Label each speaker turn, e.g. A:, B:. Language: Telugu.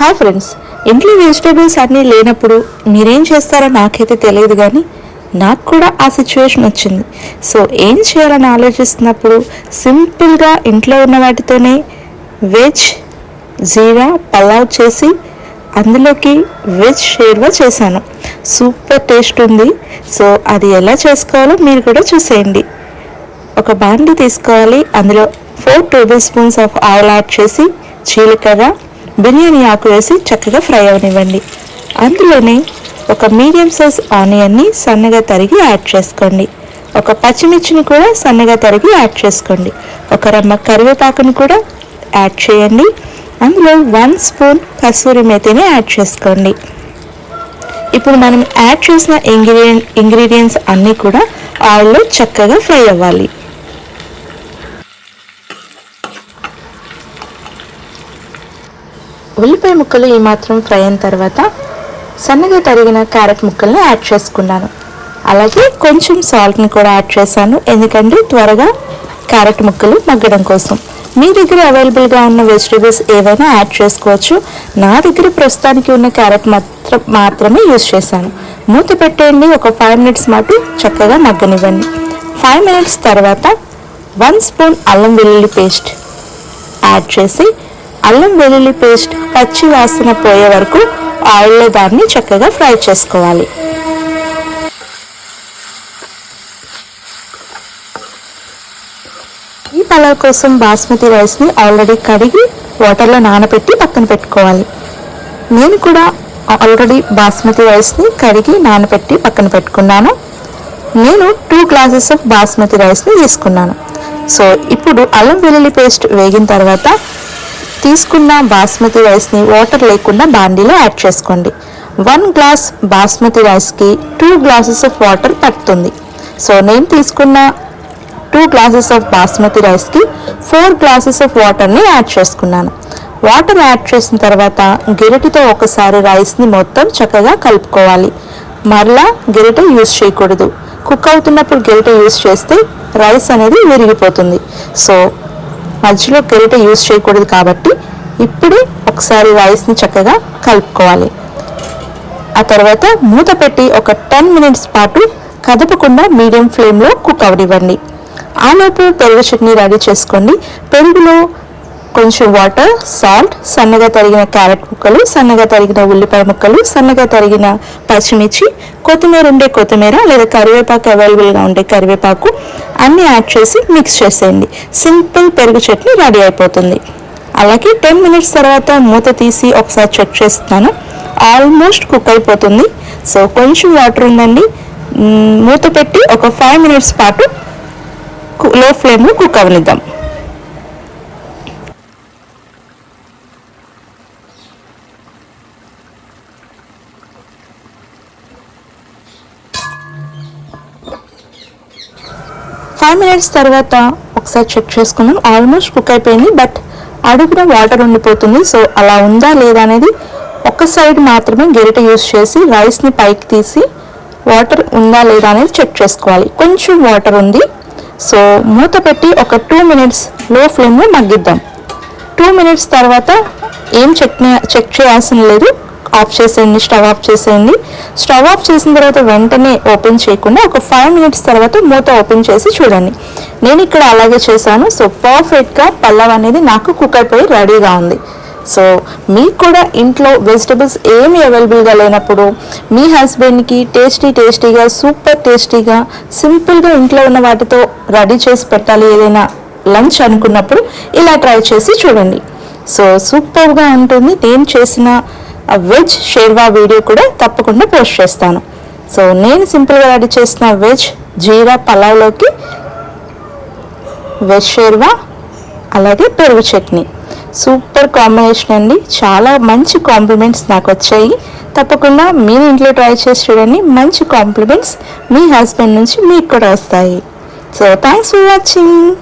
A: హాయ్ ఫ్రెండ్స్ ఇంట్లో వెజిటేబుల్స్ అన్నీ లేనప్పుడు మీరేం చేస్తారో నాకైతే తెలియదు కానీ నాకు కూడా ఆ సిచ్యువేషన్ వచ్చింది. సో ఏం చేయాలని ఆలోచిస్తున్నప్పుడు సింపుల్గా ఇంట్లో ఉన్న వాటితోనే వెజ్ జీరా పలావ్ చేసి అందులోకి వెజ్ షేర్వా చేశాను. సూపర్ టేస్ట్ ఉంది. సో అది ఎలా చేసుకోవాలో మీరు కూడా చూసేయండి. ఒక బాండి తీసుకోవాలి. అందులో four tablespoons of oil add చేసి జీలకర్ర బిర్యానీ ఆకు వేసి చక్కగా ఫ్రై అవనివ్వండి. అందులోనే ఒక మీడియం సైజ్ ఆనియన్ని సన్నగా తరిగి యాడ్ చేసుకోండి. ఒక పచ్చిమిర్చిని కూడా సన్నగా తరిగి యాడ్ చేసుకోండి. ఒక రమ్మ కరివేపాకుని కూడా యాడ్ చేయండి. అందులో వన్ స్పూన్ కసూరి మేతిని యాడ్ చేసుకోండి. ఇప్పుడు మనం యాడ్ చేసిన ఇంగ్రీడియం ఇంగ్రీడియంట్స్ అన్నీ కూడా ఆయిల్లో చక్కగా ఫ్రై అవ్వాలి. ఉల్లిపాయ ముక్కలు ఈ మాత్రం ఫ్రై అయిన తర్వాత సన్నగా తరిగిన క్యారెట్ ముక్కల్ని యాడ్ చేసుకున్నాను. అలాగే కొంచెం సాల్ట్ని కూడా యాడ్ చేశాను. ఎందుకంటే త్వరగా క్యారెట్ ముక్కలు మగ్గడం కోసం. మీ దగ్గర అవైలబుల్గా ఉన్న వెజిటేబుల్స్ ఏవైనా యాడ్ చేసుకోవచ్చు. నా దగ్గర ప్రస్తుతానికి ఉన్న క్యారెట్ మాత్రం మాత్రమే యూజ్ చేశాను. మూత పెట్టేయండి. ఒక ఫైవ్ మినిట్స్ మాటు చక్కగా మగ్గనివ్వండి. ఫైవ్ మినిట్స్ తర్వాత వన్ స్పూన్ అల్లం వెల్లుల్లి పేస్ట్ యాడ్ చేసి అల్లం వెల్లుల్లి పేస్ట్ పచ్చి వాసన పోయే వరకు ఆయిల్లో దాన్ని చక్కగా ఫ్రై చేసుకోవాలి. ఈ పలావ్ కోసం బాస్మతి రైస్ని ఆల్రెడీ కడిగి వాటర్లో నానబెట్టి పక్కన పెట్టుకోవాలి. నేను కూడా ఆల్రెడీ బాస్మతి రైస్ని కడిగి నానబెట్టి పక్కన పెట్టుకున్నాను. నేను టూ గ్లాసెస్ ఆఫ్ బాస్మతి రైస్ని తీసుకున్నాను. సో ఇప్పుడు అల్లం వెల్లుల్లి పేస్ట్ వేగిన తర్వాత తీసుకున్న బాస్మతి రైస్ని వాటర్ లేకుండా బాండీలో యాడ్ చేసుకోండి. వన్ గ్లాస్ బాస్మతి రైస్కి టూ గ్లాసెస్ ఆఫ్ వాటర్ పడుతుంది సో నేను తీసుకున్న టూ గ్లాసెస్ ఆఫ్ బాస్మతి రైస్కి ఫోర్ గ్లాసెస్ ఆఫ్ వాటర్ని యాడ్ చేసుకున్నాను. వాటర్ యాడ్ చేసిన తర్వాత గిరటితో ఒకసారి రైస్ని మొత్తం చక్కగా కలుపుకోవాలి. మరలా గిరిట యూస్ చేయకూడదు. కుక్ అవుతున్నప్పుడు గిరిట యూస్ చేస్తే రైస్ అనేది విరిగిపోతుంది. సో మధ్యలో గరిట యూస్ చేయకూడదు కాబట్టి ఇప్పుడే ఒకసారి రైస్ని చక్కగా కలుపుకోవాలి. ఆ తర్వాత మూత పెట్టి ఒక టెన్ మినిట్స్ పాటు కదపకుండా మీడియం ఫ్లేమ్లో కుక్ అవనివ్వండి. ఆలోపు పెరుగు చట్నీ రెడీ చేసుకోండి. పెరుగులో కొంచెం వాటర్ సాల్ట్ సన్నగా తరిగిన క్యారెట్ ముక్కలు సన్నగా తరిగిన ఉల్లిపాయ ముక్కలు సన్నగా తరిగిన పచ్చిమిర్చి కొత్తిమీర ఉండే కొత్తిమీర లేదా కరివేపాకు అవైలబుల్గా ఉండే కరివేపాకు అన్నీ యాడ్ చేసి మిక్స్ చేసేయండి. సింపుల్ పెరుగు చట్నీ రెడీ అయిపోతుంది. అలాగే టెన్ మినిట్స్ తర్వాత మూత తీసి ఒకసారి చెక్ చేస్తున్నాను. ఆల్మోస్ట్ కుక్ అయిపోతుంది. సో కొంచెం వాటర్ ఉందండి. మూత పెట్టి ఒక ఫైవ్ మినిట్స్ పాటు లో ఫ్లేమ్లో కుక్ అవనిద్దాం. ఫైవ్ మినిట్స్ తర్వాత ఒకసారి చెక్ చేసుకున్నాం. ఆల్మోస్ట్ కుక్ అయిపోయింది బట్ అడుగున వాటర్ ఉండిపోతుంది. సో అలా ఉందా లేదా అనేది ఒక సైడ్ మాత్రమే గెరిట యూస్ చేసి రైస్ని పైకి తీసి వాటర్ ఉందా లేదా అనేది చెక్ చేసుకోవాలి. కొంచెం వాటర్ ఉంది. సో మూత పెట్టి ఒక టూ మినిట్స్లో ఫ్లేమ్లో మగ్గిద్దాం. టూ మినిట్స్ తర్వాత ఏం చెక్ చెక్ చేయాల్సిన లేదు. ఆఫ్ చేసేయండి స్టవ్ ఆఫ్ చేసేయండి. స్టవ్ ఆఫ్ చేసిన తర్వాత వెంటనే ఓపెన్ చేయకుండా ఒక ఫైవ్ మినిట్స్ తర్వాత మూత ఓపెన్ చేసి చూడండి. నేను ఇక్కడ అలాగే చేశాను. సో పర్ఫెక్ట్గా పల్లవ్ అనేది నాకు కుక్ అయిపోయి రెడీగా ఉంది. సో మీకు కూడా ఇంట్లో వెజిటబుల్స్ ఏమి అవైలబుల్గా లేనప్పుడు మీ హస్బెండ్కి టేస్టీ టేస్టీగా సూపర్ టేస్టీగా సింపుల్గా ఇంట్లో ఉన్న వాటితో రెడీ చేసి పెట్టాలి ఏదైనా లంచ్ అనుకున్నప్పుడు ఇలా ట్రై చేసి చూడండి. సో సూపర్గా ఉంటుంది. నేను చేసిన వెజ్ షేర్వా వీడియో కూడా తప్పకుండా పోస్ట్ చేస్తాను. సో నేను సింపుల్గా రెడీ చేసిన వెజ్ జీరా పలావ్లోకి వెజ్ షేర్వా అలాగే పెరుగు చట్నీ. సూపర్ కాంబినేషన్ అండి. చాలా మంచి కాంప్లిమెంట్స్ నాకు వచ్చాయి. తప్పకుండా మీరు ఇంట్లో ట్రై చేసి చూడండి. మంచి కాంప్లిమెంట్స్ మీ హస్బెండ్ నుంచి మీకు కూడా వస్తాయి. So thanks for watching.